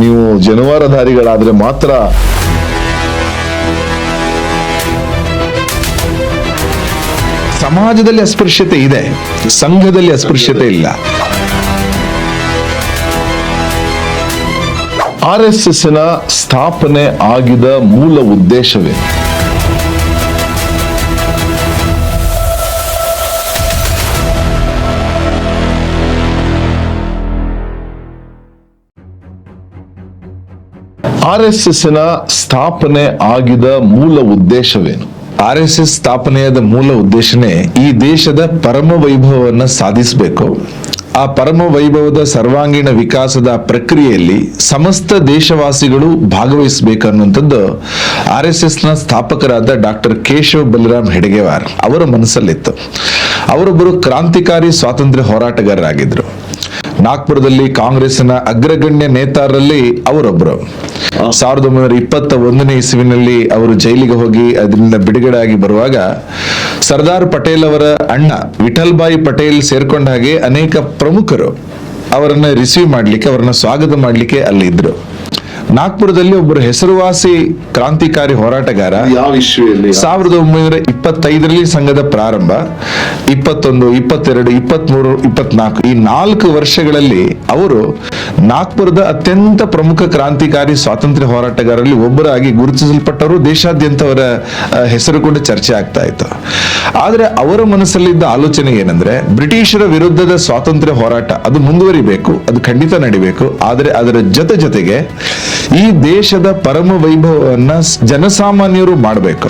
ನೀವು ಜನವಾರಧಾರಿಗಳಾದ್ರೆ ಮಾತ್ರ ಸಮಾಜದಲ್ಲಿ ಅಸ್ಪೃಶ್ಯತೆ ಇದೆ, ಸಂಘದಲ್ಲಿ ಅಸ್ಪೃಶ್ಯತೆ ಇಲ್ಲ. ಆರ್ ಎಸ್ ಎಸ್ನ ಸ್ಥಾಪನೆ ಆಗಿದ ಮೂಲ ಉದ್ದೇಶವೇ ಆರ್ ಎಸ್ ಎಸ್ನ ಸ್ಥಾಪನೆ ಆಗಿದ ಮೂಲ ಉದ್ದೇಶವೇನು? ಆರ್ ಎಸ್ ಎಸ್ ಸ್ಥಾಪನೆಯಾದ ಮೂಲ ಉದ್ದೇಶನೇ ಈ ದೇಶದ ಪರಮ ವೈಭವವನ್ನ ಸಾಧಿಸಬೇಕು. ಆ ಪರಮ ವೈಭವದ ಸರ್ವಾಂಗೀಣ ವಿಕಾಸದ ಪ್ರಕ್ರಿಯೆಯಲ್ಲಿ ಸಮಸ್ತ ದೇಶವಾಸಿಗಳು ಭಾಗವಹಿಸಬೇಕು ಅನ್ನುವಂಥದ್ದು ಆರ್ ಎಸ್ ಎಸ್ನ ಸ್ಥಾಪಕರಾದ ಡಾಕ್ಟರ್ ಕೇಶವ್ ಬಲರಾಮ್ ಹೆಡಗೇವಾರ್ ಅವರ ಮನಸ್ಸಲ್ಲಿತ್ತು. ಅವರೊಬ್ಬರು ಕ್ರಾಂತಿಕಾರಿ ಸ್ವಾತಂತ್ರ್ಯ ಹೋರಾಟಗಾರರಾಗಿದ್ದರು. ನಾಗ್ಪುರದಲ್ಲಿ ಕಾಂಗ್ರೆಸ್ನ ಅಗ್ರಗಣ್ಯ ನೇತಾರರಲ್ಲಿ ಅವರೊಬ್ಬರು ಸಾವಿರದ ಒಂಬೈನೂರ ಇಪ್ಪತ್ತ ಒಂದನೇ ಇಸುವಿನಲ್ಲಿ ಅವರು ಜೈಲಿಗೆ ಹೋಗಿ ಅದರಿಂದ ಬಿಡುಗಡೆ ಆಗಿ ಬರುವಾಗ ಸರ್ದಾರ್ ಪಟೇಲ್ ಅವರ ಅಣ್ಣ ವಿಠಲ್ ಭಾಯಿ ಪಟೇಲ್ ಸೇರ್ಕೊಂಡ ಹಾಗೆ ಅನೇಕ ಪ್ರಮುಖರು ಅವರನ್ನ ರಿಸೀವ್ ಮಾಡ್ಲಿಕ್ಕೆ, ಅವರನ್ನ ಸ್ವಾಗತ ಮಾಡ್ಲಿಕ್ಕೆ ಅಲ್ಲಿ ಇದ್ರು. ನಾಗ್ಪುರದಲ್ಲಿ ಒಬ್ಬರು ಹೆಸರುವಾಸಿ ಕ್ರಾಂತಿಕಾರಿ ಹೋರಾಟಗಾರ. ಯಾವ ಇಶ್ಯೂಯಲ್ಲಿ? ಸಾವಿರದ ಒಂಬೈನೂರ ಇಪ್ಪತ್ತೈದರಲ್ಲಿ ಸಂಘದ ಪ್ರಾರಂಭ ಇಪ್ಪತ್ತೊಂದು ಇಪ್ಪತ್ತೆರಡು ಇಪ್ಪತ್ಮೂರು ಇಪ್ಪತ್ನಾಲ್ಕು ಈ ನಾಲ್ಕು ವರ್ಷಗಳಲ್ಲಿ ಅವರು ನಾಗ್ಪುರದ ಅತ್ಯಂತ ಪ್ರಮುಖ ಕ್ರಾಂತಿಕಾರಿ ಸ್ವಾತಂತ್ರ್ಯ ಹೋರಾಟಗಾರರಲ್ಲಿ ಒಬ್ಬರಾಗಿ ಗುರುತಿಸಲ್ಪಟ್ಟವರು ದೇಶಾದ್ಯಂತ ಅವರ ಹೆಸರು ಕೂಡ ಚರ್ಚೆ ಆಗ್ತಾ ಇತ್ತು. ಆದರೆ ಅವರ ಮನಸ್ಸಲ್ಲಿದ್ದ ಆಲೋಚನೆ ಏನಂದ್ರೆ ಬ್ರಿಟಿಷರ ವಿರುದ್ಧದ ಸ್ವಾತಂತ್ರ್ಯ ಹೋರಾಟ ಅದು ಮುಂದುವರಿಬೇಕು ಅದು ಖಂಡಿತ ನಡಿಬೇಕು ಆದರೆ ಅದರ ಜೊತೆ ಜೊತೆಗೆ ಈ ದೇಶದ ಪರಮ ವೈಭವವನ್ನ ಜನಸಾಮಾನ್ಯರು ಮಾಡಬೇಕು.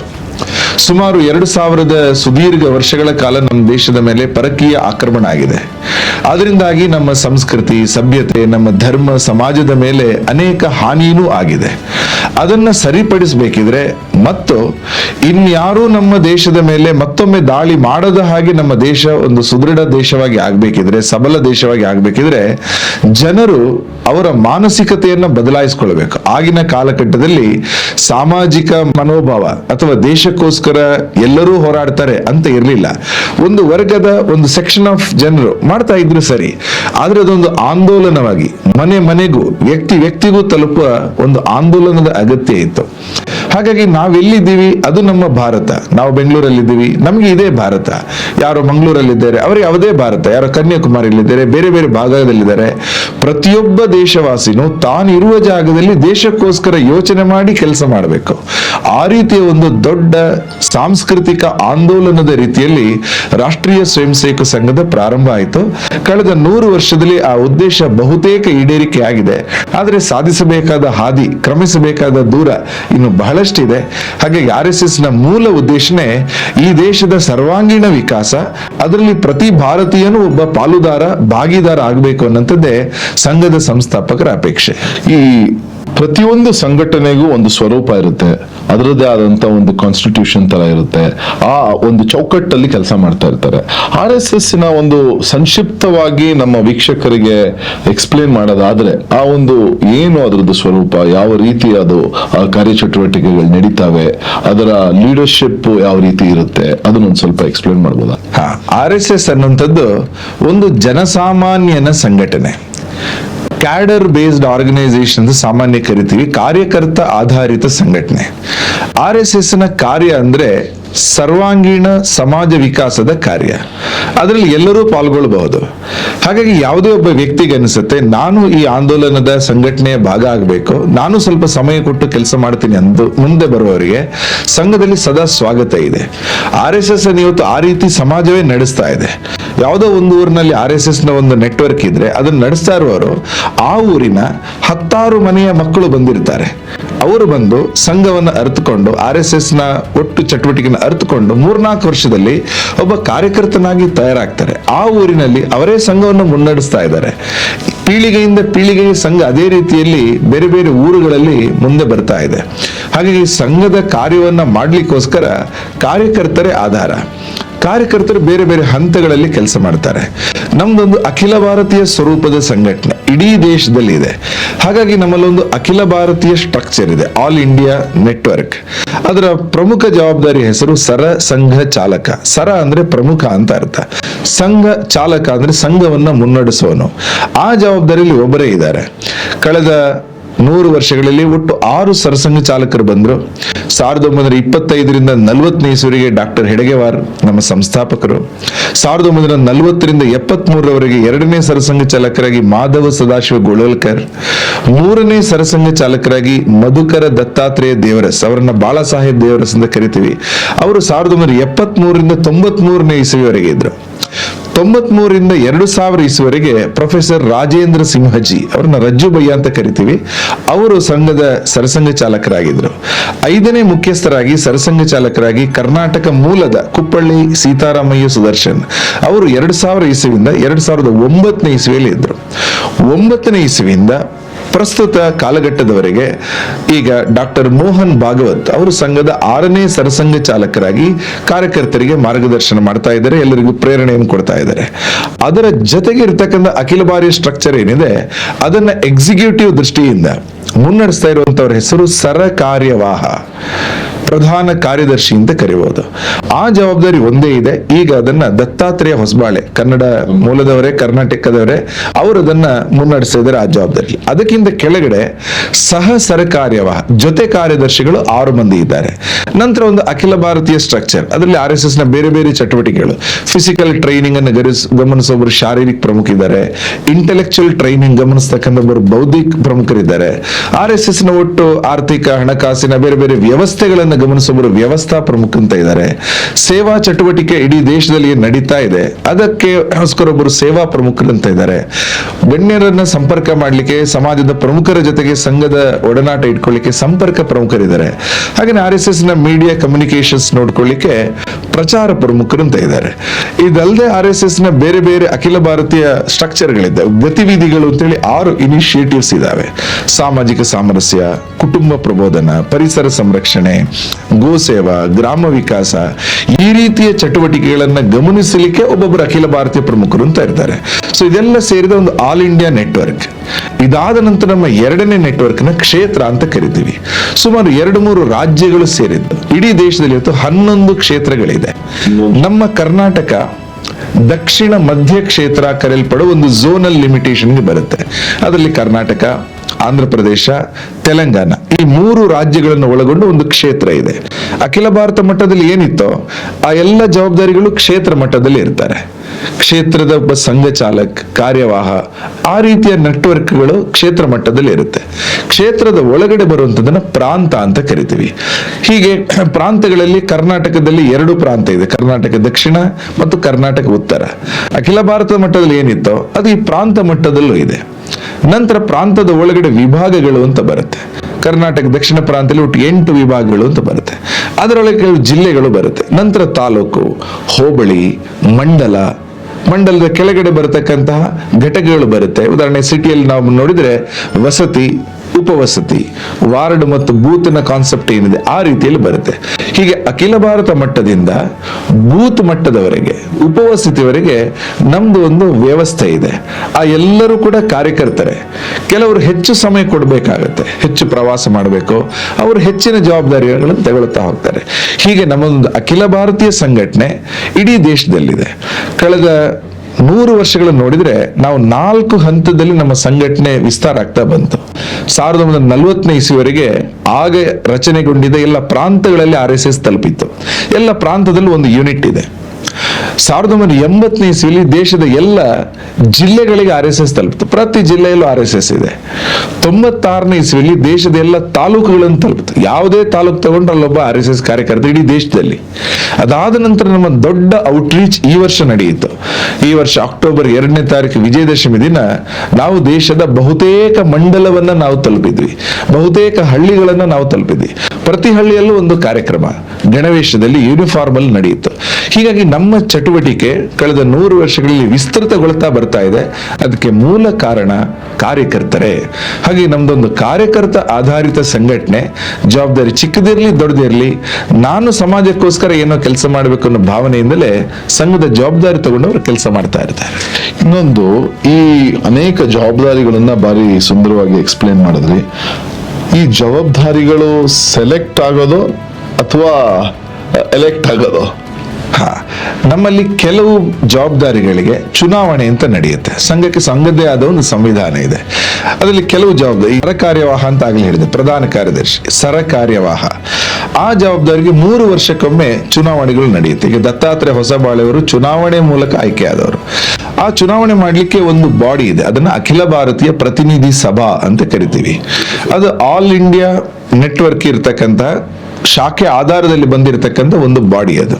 ಸುಮಾರು ಎರಡು ಸಾವಿರದ ಸುದೀರ್ಘ ವರ್ಷಗಳ ಕಾಲ ನಮ್ಮ ದೇಶದ ಮೇಲೆ ಪರಕೀಯ ಆಕ್ರಮಣ ಆಗಿದೆ. ಅದರಿಂದಾಗಿ ನಮ್ಮ ಸಂಸ್ಕೃತಿ, ಸಭ್ಯತೆ, ನಮ್ಮ ಧರ್ಮ, ಸಮಾಜದ ಮೇಲೆ ಅನೇಕ ಹಾನಿಯೂ ಆಗಿದೆ. ಅದನ್ನ ಸರಿಪಡಿಸಬೇಕಿದ್ರೆ ಮತ್ತು ಇನ್ಯಾರೂ ನಮ್ಮ ದೇಶದ ಮೇಲೆ ಮತ್ತೊಮ್ಮೆ ದಾಳಿ ಮಾಡದ ಹಾಗೆ ನಮ್ಮ ದೇಶ ಒಂದು ಸುದೃಢ ದೇಶವಾಗಿ ಆಗ್ಬೇಕಿದ್ರೆ, ಸಬಲ ದೇಶವಾಗಿ ಆಗ್ಬೇಕಿದ್ರೆ ಜನರು ಅವರ ಮಾನಸಿಕತೆಯನ್ನ ಬದಲಾಯಿಸಿಕೊಳ್ಬೇಕು. ಆಗಿನ ಕಾಲಘಟ್ಟದಲ್ಲಿ ಸಾಮಾಜಿಕ ಮನೋಭಾವ ಅಥವಾ ದೇಶಕ್ಕೋಸ್ಕರ ಎಲ್ಲರೂ ಹೋರಾಡ್ತಾರೆ ಅಂತ ಇರಲಿಲ್ಲ. ಒಂದು ವರ್ಗದ ಒಂದು ಸೆಕ್ಷನ್ ಆಫ್ ಜನರು ಮಾಡ್ತಾ ಇದ್ರು ಸರಿ. ಆದ್ರೆ ಅದೊಂದು ಆಂದೋಲನವಾಗಿ, ಮನೆ ಮನೆಗೂ, ವ್ಯಕ್ತಿ ವ್ಯಕ್ತಿಗೂ ತಲುಪುವ ಒಂದು ಆಂದೋಲನದ ಅಗತ್ಯ ಇತ್ತು. ಹಾಗಾಗಿ ನಾವೆಲ್ಲಿದ್ದೀವಿ? ಅದು ನಮ್ಮ ಭಾರತ. ನಾವು ಬೆಂಗಳೂರಲ್ಲಿದ್ದೀವಿ. ನಮಗೆ ಇದೇ ಭಾರತ. ಯಾರು ಮಂಗಳೂರಲ್ಲಿದ್ದಾರೆ ಅವರಿಗೆ ಯಾವುದೇ ಭಾರತ. ಯಾರು ಕನ್ಯಾಕುಮಾರಿಯಲ್ಲಿದ್ದಾರೆ, ಬೇರೆ ಬೇರೆ ಭಾಗದಲ್ಲಿದ್ದಾರೆ. ಪ್ರತಿಯೊಬ್ಬ ದೇಶವಾಸಿನೂ ತಾನಿರುವ ಜಾಗದಲ್ಲಿ ದೇಶಕ್ಕೋಸ್ಕರ ಯೋಚನೆ ಮಾಡಿ ಕೆಲಸ ಮಾಡಬೇಕು. ಆ ರೀತಿಯ ಒಂದು ದೊಡ್ಡ ಸಾಂಸ್ಕೃತಿಕ ಆಂದೋಲನದ ರೀತಿಯಲ್ಲಿ ರಾಷ್ಟ್ರೀಯ ಸ್ವಯಂ ಸೇವಕ ಸಂಘದ ಪ್ರಾರಂಭ ಆಯಿತು. ಕಳೆದ ನೂರು ವರ್ಷದಲ್ಲಿ ಆ ಉದ್ದೇಶ ಬಹುತೇಕ ಈಡೇರಿಕೆ ಆಗಿದೆ ಆದರೆ ಸಾಧಿಸಬೇಕಾದ ಹಾದಿ, ಕ್ರಮಿಸಬೇಕಾದ ದೂರ ಇನ್ನು ಬಹಳಷ್ಟಿದೆ. ಹಾಗಾಗಿ ಆರ್ ಎಸ್ ಎಸ್ನ ಮೂಲ ಉದ್ದೇಶನೇ ಈ ದೇಶದ ಸರ್ವಾಂಗೀಣ ವಿಕಾಸ, ಅದರಲ್ಲಿ ಪ್ರತಿ ಭಾರತೀಯನು ಒಬ್ಬ ಪಾಲುದಾರ, ಭಾಗಿದಾರ ಆಗಬೇಕು ಅನ್ನೋಂಥದ್ದೇ ಸಂಘದ ಸಂಸ್ಥಾಪಕರ ಅಪೇಕ್ಷೆ. ಈ ಪ್ರತಿಯೊಂದು ಸಂಘಟನೆಗೂ ಒಂದು ಸ್ವರೂಪ ಇರುತ್ತೆ. ಅದರದ್ದೇ ಆದಂತ ಒಂದು ಕಾನ್ಸ್ಟಿಟ್ಯೂಷನ್ ತರ ಇರುತ್ತೆ. ಆ ಒಂದು ಚೌಕಟ್ಟಲ್ಲಿ ಕೆಲಸ ಮಾಡ್ತಾ ಇರ್ತಾರೆ. ಆರ್ ಎಸ್ ಎಸ್ನ ಒಂದು ಸಂಕ್ಷಿಪ್ತವಾಗಿ ನಮ್ಮ ವೀಕ್ಷಕರಿಗೆ ಎಕ್ಸ್ಪ್ಲೇನ್ ಮಾಡೋದಾದ್ರೆ, ಆ ಒಂದು ಏನು ಅದರದ್ದು ಸ್ವರೂಪ, ಯಾವ ರೀತಿ ಅದು ಕಾರ್ಯಚಟುವಟಿಕೆಗಳು ನಡೀತಾವೆ, ಅದರ ಲೀಡರ್ಶಿಪ್ ಯಾವ ರೀತಿ ಇರುತ್ತೆ ಅದನ್ನೊಂದು ಸ್ವಲ್ಪ ಎಕ್ಸ್ಪ್ಲೇನ್ ಮಾಡ್ಬೋದಾ? ಆರ್ ಎಸ್ ಎಸ್ ಅನ್ನುವಂಥದ್ದು ಒಂದು ಜನಸಾಮಾನ್ಯನ ಸಂಘಟನೆ. ಕ್ಯಾಡರ್ ಬೇಸ್ಡ್ ಆರ್ಗನೈಸೇಷನ್ ಸಾಮಾನ್ಯ ಕರಿತೀವಿ, ಕಾರ್ಯಕರ್ತ ಆಧಾರಿತ ಸಂಘಟನೆ. ಆರ್ ಎಸ್ ಎಸ್ನ ಕಾರ್ಯ ಅಂದ್ರೆ ಸರ್ವಾಂಗೀಣ ಸಮಾಜ ವಿಕಾಸದ ಕಾರ್ಯ. ಅದರಲ್ಲಿ ಎಲ್ಲರೂ ಪಾಲ್ಗೊಳ್ಳಬಹುದು ಹಾಗಾಗಿ ಯಾವುದೇ ಒಬ್ಬ ವ್ಯಕ್ತಿಗೆ ಅನಿಸುತ್ತೆ, ನಾನು ಈ ಆಂದೋಲನದ ಸಂಘಟನೆಯ ಭಾಗ ಆಗಬೇಕು, ನಾನು ಸ್ವಲ್ಪ ಸಮಯ ಕೊಟ್ಟು ಕೆಲಸ ಮಾಡ್ತೀನಿ ಅಂದು ಮುಂದೆ ಬರುವವರಿಗೆ ಸಂಘದಲ್ಲಿ ಸದಾ ಸ್ವಾಗತ ಇದೆ. ಆರ್ ಎಸ್ ಎಸ್ ಇವತ್ತು ಆ ರೀತಿ ಸಮಾಜವೇ ನಡೆಸ್ತಾ ಇದೆ. ಯಾವುದೋ ಒಂದು ಊರಿನಲ್ಲಿ ಆರ್ ಎಸ್ ಎಸ್ನ ಒಂದು ನೆಟ್ವರ್ಕ್ ಇದ್ರೆ ಅದನ್ನ ನಡೆಸ್ತಾ ಇರುವವರು ಆ ಊರಿನ ಹತ್ತಾರು ಮನೆಯ ಮಕ್ಕಳು ಬಂದಿರ್ತಾರೆ. ಅವರು ಬಂದು ಸಂಘವನ್ನು ಅರಿತುಕೊಂಡು, ಆರ್ ಎಸ್ ಎಸ್ನ ಒಟ್ಟು ಚಟುವಟಿಕೆನ ಅರ್ಥಕೊಂಡು ಮೂರ್ನಾಲ್ಕು ವರ್ಷದಲ್ಲಿ ಒಬ್ಬ ಕಾರ್ಯಕರ್ತನಾಗಿ ತಯಾರಾಗ್ತಾರೆ. ಆ ಊರಿನಲ್ಲಿ ಅವರೇ ಸಂಘವನ್ನು ಮುನ್ನಡೆಸ್ತಾ ಇದ್ದಾರೆ. ಪೀಳಿಗೆಯಿಂದ ಪೀಳಿಗೆಗೆ ಸಂಘ ಅದೇ ರೀತಿಯಲ್ಲಿ ಬೇರೆ ಬೇರೆ ಊರುಗಳಲ್ಲಿ ಮುಂದೆ ಬರ್ತಾ ಇದೆ. ಹಾಗಾಗಿ ಸಂಘದ ಕಾರ್ಯವನ್ನು ಮಾಡಲಿಕ್ಕೋಸ್ಕರ ಕಾರ್ಯಕರ್ತರೇ ಆಧಾರ. ಕಾರ್ಯಕರ್ತರು ಬೇರೆ ಬೇರೆ ಹಂತಗಳಲ್ಲಿ ಕೆಲಸ ಮಾಡ್ತಾರೆ. ನಮ್ದೊಂದು ಅಖಿಲ ಭಾರತೀಯ ಸ್ವರೂಪದ ಸಂಘಟನೆ ಇಡೀ ದೇಶದಲ್ಲಿ ಇದೆ. ಹಾಗಾಗಿ ನಮ್ಮಲ್ಲೊಂದು ಅಖಿಲ ಭಾರತೀಯ ಸ್ಟ್ರಕ್ಚರ್ ಇದೆ ಆಲ್ ಇಂಡಿಯಾ ನೆಟ್ವರ್ಕ್ ಅದರ ಪ್ರಮುಖ ಜವಾಬ್ದಾರಿ ಹೆಸರು ಸರ ಸಂಘ ಚಾಲಕ. ಸರ ಅಂದ್ರೆ ಪ್ರಮುಖ ಅಂತ ಅರ್ಥ. ಸಂಘ ಚಾಲಕ ಅಂದ್ರೆ ಸಂಘವನ್ನ ಮುನ್ನಡೆಸುವನು. ಆ ಜವಾಬ್ದಾರಿಯಲ್ಲಿ ಒಬ್ಬರೇ ಇದ್ದಾರೆ. ಕಳೆದ ನೂರು ವರ್ಷಗಳಲ್ಲಿ ಒಟ್ಟು ಆರು ಸರಸಂಘ ಚಾಲಕರು ಬಂದರು. ಸಾವಿರದ ಒಂಬೈನೂರ ಇಪ್ಪತ್ತೈದರಿಂದ ನಲವತ್ತನೇ ಇಸುವರಿಗೆ ಡಾಕ್ಟರ್ ಹೆಡಗೆವಾರ್ ನಮ್ಮ ಸಂಸ್ಥಾಪಕರು. ಸಾವಿರದ ಒಂಬೈನೂರ ನಲವತ್ತರಿಂದ ಎಪ್ಪತ್ಮೂರರವರೆಗೆ ಎರಡನೇ ಸರಸಂಘ ಚಾಲಕರಾಗಿ ಮಾಧವ ಸದಾಶಿವ ಗೋಳವಲ್ಕರ್ ಮೂರನೇ ಸರಸಂಘ ಚಾಲಕರಾಗಿ ಮಧುಕರ ದತ್ತಾತ್ರೇಯ ದೇವರಸ್ ಅವರನ್ನ ಬಾಳ ಸಾಹೇಬ್ ದೇವರಸ್ ಅಂತ ಕರಿತೀವಿ. ಅವರು ಸಾವಿರದ ಒಂಬೈನೂರ ಎಪ್ಪತ್ಮೂರರಿಂದ ತೊಂಬತ್ಮೂರನೇ ಇಸವಿವರೆಗೆ ಇದ್ರು. ತೊಂಬತ್ಮೂರರಿಂದ ಎರಡು ಸಾವಿರ ಇಸುವರೆಗೆ ಪ್ರೊಫೆಸರ್ ರಾಜೇಂದ್ರ ಸಿಂಹಜಿ ಅವ್ರನ್ನ ರಜ್ಜು ಬಯ್ಯ ಅಂತ ಕರಿತೀವಿ. ಅವರು ಸಂಘದ ಸರಸಂಘ ಚಾಲಕರಾಗಿದ್ರು. ಐದನೇ ಮುಖ್ಯಸ್ಥರಾಗಿ ಸರಸಂಘ ಚಾಲಕರಾಗಿ ಕರ್ನಾಟಕ ಮೂಲದ ಕುಪ್ಪಳ್ಳಿ ಸೀತಾರಾಮಯ್ಯ ಸುದರ್ಶನ್ ಅವರು ಎರಡು ಸಾವಿರ ಇಸುವಿಂದ ಎರಡು ಸಾವಿರದ ಒಂಬತ್ತನೇ ಇಸುವಿಯಲ್ಲಿ ಇದ್ರು. ಒಂಬತ್ತನೇ ಇಸುವಿಂದ ಪ್ರಸ್ತುತ ಕಾಲಘಟ್ಟದವರೆಗೆ ಈಗ ಡಾಕ್ಟರ್ ಮೋಹನ್ ಭಾಗವತ್ ಅವರು ಸಂಘದ ಆರನೇ ಸರಸಂಘ ಚಾಲಕರಾಗಿ ಕಾರ್ಯಕರ್ತರಿಗೆ ಮಾರ್ಗದರ್ಶನ ಮಾಡ್ತಾ ಇದ್ದಾರೆ, ಎಲ್ಲರಿಗೂ ಪ್ರೇರಣೆಯನ್ನು ಕೊಡ್ತಾ ಇದ್ದಾರೆ. ಅದರ ಜೊತೆಗೆ ಇರತಕ್ಕಂಥ ಅಖಿಲ ಭಾರತೀಯ ಸ್ಟ್ರಕ್ಚರ್ ಏನಿದೆ, ಅದನ್ನ ಎಕ್ಸಿಕ್ಯೂಟಿವ್ ದೃಷ್ಟಿಯಿಂದ ಮುನ್ನಡೆಸ್ತಾ ಇರುವಂತವರ ಹೆಸರು ಸರಕಾರ್ಯವಾಹ. ಪ್ರಧಾನ ಕಾರ್ಯದರ್ಶಿ ಅಂತ ಕರೆಯಬಹುದು ಆ ಜವಾಬ್ದಾರಿ ಒಂದೇ ಇದೆ. ಈಗ ಅದನ್ನ ದತ್ತಾತ್ರೇಯ ಹೊಸಬಾಳೆ, ಕನ್ನಡ ಮೂಲದವರೇ, ಕರ್ನಾಟಕದವರೇ, ಅವರು ಅದನ್ನ ಮುನ್ನಡೆಸ್ತಾ ಇದ್ದಾರೆ ಆ ಜವಾಬ್ದಾರಿ. ಅದಕ್ಕಿಂತ ಕೆಳಗಡೆ ಸಹ ಸರಕಾರ್ಯವಾಹ ಜೊತೆ ಕಾರ್ಯದರ್ಶಿಗಳು ಆರು ಮಂದಿ ಇದ್ದಾರೆ. ನಂತರ ಒಂದು ಅಖಿಲ ಭಾರತೀಯ ಸ್ಟ್ರಕ್ಚರ್, ಅದರಲ್ಲಿ ಆರ್ ಎಸ್ ಎಸ್ನ ಬೇರೆ ಬೇರೆ ಚಟುವಟಿಕೆಗಳು. ಫಿಸಿಕಲ್ ಟ್ರೈನಿಂಗ್ ಅನ್ನು ಗರಿಸ್, ಗಮನಿಸುವವರು ಶಾರೀರಿಕ ಪ್ರಮುಖ ಇದ್ದಾರೆ. ಇಂಟೆಲೆಕ್ಚುಯಲ್ ಟ್ರೈನಿಂಗ್ ಗಮನಿಸ್ತಕ್ಕಂಥವರು ಬೌದ್ಧಿಕ ಪ್ರಮುಖರಿದ್ದಾರೆ. ಆರ್ ಎಸ್ ಎಸ್ನ ಒಟ್ಟು ಆರ್ಥಿಕ ಹಣಕಾಸಿನ ಬೇರೆ ಬೇರೆ ವ್ಯವಸ್ಥೆಗಳನ್ನು ವ್ಯವಸ್ಥಾ ಪ್ರಮುಖ ಅಂತ ಇದ್ದಾರೆ. ಸೇವಾ ಚಟುವಟಿಕೆ ಇಡೀ ದೇಶದಲ್ಲಿ ನಡೀತಾ ಇದೆ. ಅದಕ್ಕೆ ಒಬ್ಬರು ಸೇವಾ ಪ್ರಮುಖರಂತ ಇದ್ದಾರೆ. ಗಣ್ಯರನ್ನ ಸಂಪರ್ಕ ಮಾಡಲಿಕ್ಕೆ, ಸಮಾಜದ ಪ್ರಮುಖರ ಜೊತೆಗೆ ಸಂಘದ ಒಡನಾಟ ಇಟ್ಕೊಳ್ಳಿಕ್ಕೆ ಸಂಪರ್ಕ ಪ್ರಮುಖರಿದ್ದಾರೆ. ಹಾಗೆ ಆರ್ ಎಸ್ ಎಸ್ನ ಮೀಡಿಯಾ ಕಮ್ಯುನಿಕೇಶನ್ಸ್ ನೋಡ್ಕೊಳ್ಳಿಕ್ಕೆ ಪ್ರಚಾರ ಪ್ರಮುಖರು ಅಂತ ಇದ್ದಾರೆ. ಇದಲ್ಲದೆ ಆರ್ ಎಸ್ ಎಸ್ನ ಬೇರೆ ಬೇರೆ ಅಖಿಲ ಭಾರತೀಯ ಸ್ಟ್ರಕ್ಚರ್ ಗಳಿದ್ದಾವೆ ಗತಿವಿಧಿಗಳು ಅಂತೇಳಿ ಆರು ಇನಿಷಿಯೇಟಿವ್ಸ್ ಇದಾವೆ. ಸಾಮಾಜಿಕ ಸಾಮರಸ್ಯ, ಕುಟುಂಬ ಪ್ರಬೋಧನ, ಪರಿಸರ ಸಂರಕ್ಷಣೆ ಗೋಸೇವಾ ಗ್ರಾಮ ವಿಕಾಸ ಈ ರೀತಿಯ ಚಟುವಟಿಕೆಗಳನ್ನ ಗಮನಿಸಲಿಕ್ಕೆ ಒಬ್ಬೊಬ್ಬರು ಅಖಿಲ ಭಾರತೀಯ ಪ್ರಮುಖರು ಅಂತ ಇರ್ತಾರೆ. ಸೊ ಇದೆಲ್ಲ ಸೇರಿದ ಒಂದು ಆಲ್ ಇಂಡಿಯಾ ನೆಟ್ವರ್ಕ್ ಇದಾದ ನಂತರ ನಮ್ಮ ಎರಡನೇ ನೆಟ್ವರ್ಕ್ನ ಕ್ಷೇತ್ರ ಅಂತ ಕರಿತೀವಿ. ಸುಮಾರು ಎರಡು ಮೂರು ರಾಜ್ಯಗಳು ಸೇರಿದ್ದು. ಇಡೀ ದೇಶದಲ್ಲಿ ಇವತ್ತು ಹನ್ನೊಂದು ಕ್ಷೇತ್ರಗಳಿದೆ. ನಮ್ಮ ಕರ್ನಾಟಕ ದಕ್ಷಿಣ ಮಧ್ಯ ಕ್ಷೇತ್ರ ಕರೆಯಲ್ಪಡುವ ಒಂದು ಝೋನಲ್ ಲಿಮಿಟೇಷನ್ಗೆ ಬರುತ್ತೆ. ಅದರಲ್ಲಿ ಕರ್ನಾಟಕ ಆಂಧ್ರ ಪ್ರದೇಶ, ತೆಲಂಗಾಣ. ಈ ಮೂರು ರಾಜ್ಯಗಳನ್ನು ಒಳಗೊಂಡು ಒಂದು ಕ್ಷೇತ್ರ ಇದೆ. ಅಖಿಲ ಭಾರತ ಮಟ್ಟದಲ್ಲಿ ಏನಿತ್ತೋ, ಆ ಎಲ್ಲ ಜವಾಬ್ದಾರಿಗಳು ಕ್ಷೇತ್ರ ಮಟ್ಟದಲ್ಲಿ ಇರ್ತಾರೆ. ಕ್ಷೇತ್ರದ ಒಬ್ಬ ಸಂಘ ಚಾಲಕ್, ಕಾರ್ಯವಾಹ, ಆ ರೀತಿಯ ನೆಟ್ವರ್ಕ್ಗಳು ಕ್ಷೇತ್ರ ಮಟ್ಟದಲ್ಲಿ ಇರುತ್ತೆ. ಕ್ಷೇತ್ರದ ಒಳಗಡೆ ಬರುವಂತದನ್ನ ಪ್ರಾಂತ ಅಂತ ಕರಿತೀವಿ. ಹೀಗೆ ಪ್ರಾಂತಗಳಲ್ಲಿ ಕರ್ನಾಟಕದಲ್ಲಿ ಎರಡು ಪ್ರಾಂತ ಇದೆ, ಕರ್ನಾಟಕ ದಕ್ಷಿಣ ಮತ್ತು ಕರ್ನಾಟಕ ಉತ್ತರ. ಅಖಿಲ ಭಾರತ ಮಟ್ಟದಲ್ಲಿ ಏನಿತ್ತೋ, ಅದು ಈ ಪ್ರಾಂತ ಮಟ್ಟದಲ್ಲೂ ಇದೆ. ನಂತರ ಪ್ರಾಂತದ ಒಳಗಡೆ ವಿಭಾಗಗಳು ಅಂತ ಬರುತ್ತೆ. ಕರ್ನಾಟಕ ದಕ್ಷಿಣ ಪ್ರಾಂತದಲ್ಲಿ ಒಟ್ಟು ಎಂಟು ವಿಭಾಗಗಳು ಅಂತ ಬರುತ್ತೆ. ಅದರೊಳಗೆ ಕೆಲವು ಜಿಲ್ಲೆಗಳು ಬರುತ್ತೆ. ನಂತರ ತಾಲೂಕು, ಹೋಬಳಿ, ಮಂಡಲ. ಮಂಡಲದ ಕೆಳಗಡೆ ಬರತಕ್ಕಂತಹ ಘಟಕಗಳು ಬರುತ್ತೆ. ಉದಾಹರಣೆ ಸಿಟಿಯಲ್ಲಿ ನಾವು ನೋಡಿದ್ರೆ ವಸತಿ ಉಪವಸತಿ, ವಾರ್ಡ್ ಮತ್ತು ಬೂತ್ನ ಕಾನ್ಸೆಪ್ಟ್ ಏನಿದೆ, ಆ ರೀತಿಯಲ್ಲಿ ಬರುತ್ತೆ. ಹೀಗೆ ಅಖಿಲ ಭಾರತ ಮಟ್ಟದಿಂದ ಬೂತ್ ಮಟ್ಟದವರೆಗೆ, ಉಪವಸತಿವರೆಗೆ ನಮ್ದು ಒಂದು ವ್ಯವಸ್ಥೆ ಇದೆ. ಆ ಎಲ್ಲರೂ ಕೂಡ ಕಾರ್ಯಕರ್ತರೆ. ಕೆಲವರು ಹೆಚ್ಚು ಸಮಯ ಕೊಡಬೇಕಾಗತ್ತೆ. ಹೆಚ್ಚು ಪ್ರವಾಸ ಮಾಡಬೇಕು. ಅವರು ಹೆಚ್ಚಿನ ಜವಾಬ್ದಾರಿಗಳನ್ನು ತಗೊಳ್ತಾ ಹೋಗ್ತಾರೆ. ಹೀಗೆ ನಮ್ಮದೊಂದು ಅಖಿಲ ಭಾರತೀಯ ಸಂಘಟನೆ ಇಡೀ ದೇಶದಲ್ಲಿದೆ. ಕಳೆದ ನೂರು ವರ್ಷಗಳನ್ನು ನೋಡಿದ್ರೆ ನಾವು ನಾಲ್ಕು ಹಂತದಲ್ಲಿ ನಮ್ಮ ಸಂಘಟನೆ ವಿಸ್ತಾರ ಆಗ್ತಾ ಬಂತು. ಸಾವಿರದ ಒಂಬೈನೂರ ನಲವತ್ತನೇ ಇಸುವರೆಗೆ ಆಗ ರಚನೆಗೊಂಡಿದ್ದ ಎಲ್ಲ ಪ್ರಾಂತಗಳಲ್ಲಿ ಆರ್ ಎಸ್ ಎಸ್ ತಲುಪಿತ್ತು. ಎಲ್ಲ ಪ್ರಾಂತದಲ್ಲೂ ಒಂದು ಯೂನಿಟ್ ಇದೆ. ಸಾವಿರದ ಒಂಬೈನೂರ ಎಂಬತ್ತನೇ ಇಸ್ವಿಲಿ ದೇಶದ ಎಲ್ಲ ಜಿಲ್ಲೆಗಳಿಗೆ ಆರ್ ಎಸ್ ಎಸ್ ತಲುಪಿತು. ಪ್ರತಿ ಜಿಲ್ಲೆಯಲ್ಲೂ ಆರ್ ಎಸ್ ಎಸ್ ಇದೆ. ತೊಂಬತ್ತಾರನೇ ಇಸ್ವಿಲಿ ದೇಶದ ಎಲ್ಲ ತಾಲೂಕುಗಳನ್ನು ತಲುಪಿತು. ಯಾವುದೇ ತಾಲೂಕು ತಗೊಂಡ್ರೆ ಅಲ್ಲೊಬ್ಬ ಆರ್ ಎಸ್ ಎಸ್ ಕಾರ್ಯಕರ್ತ ಇಡೀ ದೇಶದಲ್ಲಿ. ಅದಾದ ನಂತರ ನಮ್ಮ ದೊಡ್ಡ ಔಟ್ರೀಚ್ ಈ ವರ್ಷ ನಡೆಯಿತು. ಈ ವರ್ಷ ಅಕ್ಟೋಬರ್ ಎರಡನೇ ತಾರೀಕು ವಿಜಯದಶಮಿ ದಿನ ನಾವು ದೇಶದ ಬಹುತೇಕ ಮಂಡಲವನ್ನ ನಾವು ತಲುಪಿದ್ವಿ. ಬಹುತೇಕ ಹಳ್ಳಿಗಳನ್ನ ನಾವು ತಲುಪಿದ್ವಿ. ಪ್ರತಿ ಹಳ್ಳಿಯಲ್ಲೂ ಒಂದು ಕಾರ್ಯಕ್ರಮ. ಗಣವೇಶದಲ್ಲಿ ಯೂನಿಫಾರ್ಮ್ ಅಲ್ಲಿ ನಡೆಯಿತು. ಹೀಗಾಗಿ ನಮ್ಮ ಚಟುವಟಿಕೆ ಕಳೆದ ನೂರು ವರ್ಷಗಳಲ್ಲಿ ವಿಸ್ತೃತಗೊಳ್ತಾ ಬರ್ತಾ ಇದೆ. ಅದಕ್ಕೆ ಮೂಲ ಕಾರಣ ಕಾರ್ಯಕರ್ತರೇ. ಹಾಗೆ ನಮ್ದೊಂದು ಕಾರ್ಯಕರ್ತ ಆಧಾರಿತ ಸಂಘಟನೆ, ಜವಾಬ್ದಾರಿ ಚಿಕ್ಕದಿರಲಿ ದೊಡ್ಡದಿರಲಿ, ನಾನು ಸಮಾಜಕ್ಕೋಸ್ಕರ ಏನೋ ಕೆಲಸ ಮಾಡಬೇಕು ಅನ್ನೋ ಭಾವನೆಯಿಂದಲೇ ಸಂಘದ ಜವಾಬ್ದಾರಿ ತಗೊಂಡವರು ಕೆಲಸ ಮಾಡ್ತಾ ಇರ್ತಾರೆ. ಇನ್ನೊಂದು, ಈ ಅನೇಕ ಜವಾಬ್ದಾರಿಗಳನ್ನ ಬಾರಿ ಸುಂದರವಾಗಿ ಎಕ್ಸ್ಪ್ಲೇನ್ ಮಾಡಿದ್ರಿ. ಈ ಜವಾಬ್ದಾರಿಗಳು ಸೆಲೆಕ್ಟ್ ಆಗೋದು ಅಥವಾ ಎಲೆಕ್ಟ್ ಆಗೋದು? ನಮ್ಮಲ್ಲಿ ಕೆಲವು ಜವಾಬ್ದಾರಿಗಳಿಗೆ ಚುನಾವಣೆ ಅಂತ ನಡೆಯುತ್ತೆ. ಸಂಘಕ್ಕೆ ಸಂಘದ್ದೇ ಆದ ಒಂದು ಸಂವಿಧಾನ ಇದೆ. ಅದರಲ್ಲಿ ಕೆಲವು ಜವಾಬ್ದಾರಿ ಸರ ಕಾರ್ಯವಾಹ ಅಂತ ಆಗಲಿ ಹೇಳಿದೆ, ಪ್ರಧಾನ ಕಾರ್ಯದರ್ಶಿ ಸರ ಕಾರ್ಯವಾಹ ಆ ಜವಾಬ್ದಾರಿಗೆ ಮೂರು ವರ್ಷಕ್ಕೊಮ್ಮೆ ಚುನಾವಣೆಗಳು ನಡೆಯುತ್ತೆ. ಈಗ ದತ್ತಾತ್ರೇಯ ಹೊಸಬಾಳೆಯವರು ಚುನಾವಣೆ ಮೂಲಕ ಆಯ್ಕೆ ಆದವರು. ಆ ಚುನಾವಣೆ ಮಾಡಲಿಕ್ಕೆ ಒಂದು ಬಾಡಿ ಇದೆ. ಅದನ್ನ ಅಖಿಲ ಭಾರತೀಯ ಪ್ರತಿನಿಧಿ ಸಭಾ ಅಂತ ಕರಿತೀವಿ. ಅದು ಆಲ್ ಇಂಡಿಯಾ ನೆಟ್ವರ್ಕ್ ಇರ್ತಕ್ಕಂಥ, ಶಾಖೆ ಆಧಾರದಲ್ಲಿ ಬಂದಿರತಕ್ಕಂಥ ಒಂದು ಬಾಡಿ ಅದು.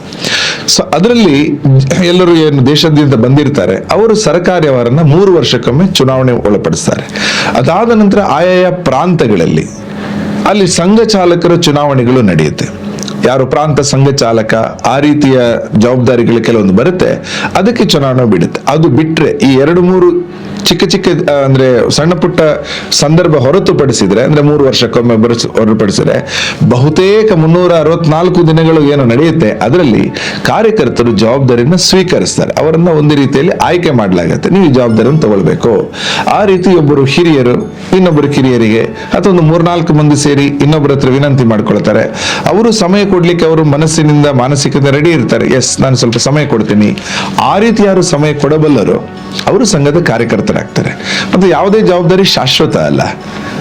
ಸೊ ಅದರಲ್ಲಿ ಎಲ್ಲರೂ ಏನು ದೇಶದಿಂದ ಬಂದಿರ್ತಾರೆ, ಅವರು ಸರ್ಕಾರ್ಯವರನ್ನ ಮೂರು ವರ್ಷಕ್ಕೊಮ್ಮೆ ಚುನಾವಣೆ ಒಳಪಡಿಸ್ತಾರೆ. ಅದಾದ ನಂತರ ಆಯಾಯ ಪ್ರಾಂತಗಳಲ್ಲಿ ಅಲ್ಲಿ ಸಂಘ ಚಾಲಕರ ಚುನಾವಣೆಗಳು ನಡೆಯುತ್ತೆ. ಯಾರು ಪ್ರಾಂತ ಸಂಘ ಚಾಲಕ ಆ ರೀತಿಯ ಜವಾಬ್ದಾರಿಗಳು ಕೆಲವೊಂದು ಬರುತ್ತೆ, ಅದಕ್ಕೆ ಚುನಾವಣೆ ಬಿಡುತ್ತೆ. ಅದು ಬಿಟ್ಟರೆ ಈ ಎರಡು ಮೂರು ಚಿಕ್ಕ ಚಿಕ್ಕ ಅಂದ್ರೆ ಸಣ್ಣ ಪುಟ್ಟ ಸಂದರ್ಭ ಹೊರತುಪಡಿಸಿದ್ರೆ, ಅಂದ್ರೆ ಮೂರು ವರ್ಷಕ್ಕೊಮ್ಮೆ ಬರಸ್- ಹೊರತುಪಡಿಸಿದ್ರೆ, ಬಹುತೇಕ ಮುನ್ನೂರ ಅರವತ್ನಾಲ್ಕು ದಿನಗಳು ಏನು ನಡೆಯುತ್ತೆ, ಅದರಲ್ಲಿ ಕಾರ್ಯಕರ್ತರು ಜವಾಬ್ದಾರಿಯನ್ನು ಸ್ವೀಕರಿಸ್ತಾರೆ. ಅವರನ್ನ ಒಂದು ರೀತಿಯಲ್ಲಿ ಆಯ್ಕೆ ಮಾಡಲಾಗುತ್ತೆ. ನೀವು ಜವಾಬ್ದಾರಿಯನ್ನು ತಗೊಳ್ಬೇಕು. ಆ ರೀತಿ ಒಬ್ಬರು ಹಿರಿಯರು, ಇನ್ನೊಬ್ಬರು ಕಿರಿಯರಿಗೆ, ಅಥವಾ ಒಂದು ಮೂರ್ನಾಲ್ಕು ಮಂದಿ ಸೇರಿ ಇನ್ನೊಬ್ಬರ ಹತ್ರ ವಿನಂತಿ ಮಾಡ್ಕೊಳ್ತಾರೆ. ಅವರು ಸಮಯ ಕೊಡ್ಲಿಕ್ಕೆ ಅವರು ಮನಸ್ಸಿನಿಂದ ಮಾನಸಿಕತೆ ರೆಡಿ ಇರ್ತಾರೆ. ಎಸ್ ನಾನು ಸ್ವಲ್ಪ ಸಮಯ ಕೊಡ್ತೀನಿ. ಆ ರೀತಿ ಯಾರು ಸಮಯ ಕೊಡಬಲ್ಲರು, ಅವರು ಸಂಘದ ಕಾರ್ಯಕರ್ತರಾಗ್ತಾರೆ ಮತ್ತು ಯಾವುದೇ ಜವಾಬ್ದಾರಿ ಶಾಶ್ವತ ಅಲ್ಲ.